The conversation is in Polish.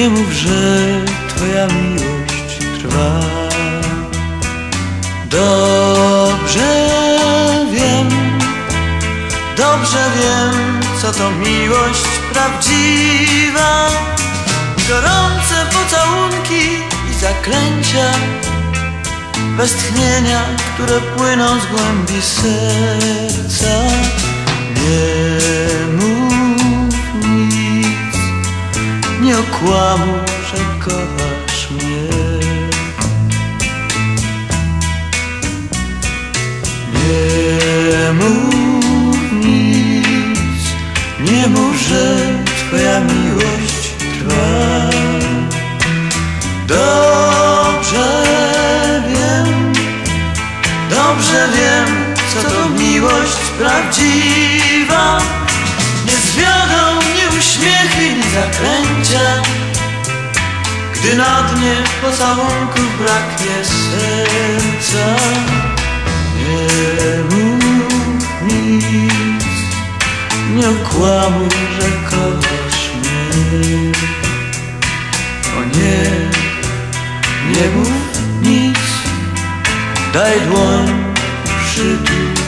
nie mów, że twoja miłość trwa. Dobrze wiem, dobrze wiem, co to miłość prawdziwa. Gorące pocałunki i zaklęcia, westchnienia, które płyną z głębi serca. Nie. Nie okłamuj, że kochasz mnie. Nie mów nic, nie mów, że twoja miłość trwa. Dobrze wiem, dobrze wiem, co to miłość prawdziwa. Zaklęcia, gdy na dnie pocałunków braknie serca. Nie mów nic, nie okłamuj, że kochasz mnie. O nie, nie mów nic, daj dłoń, przytul.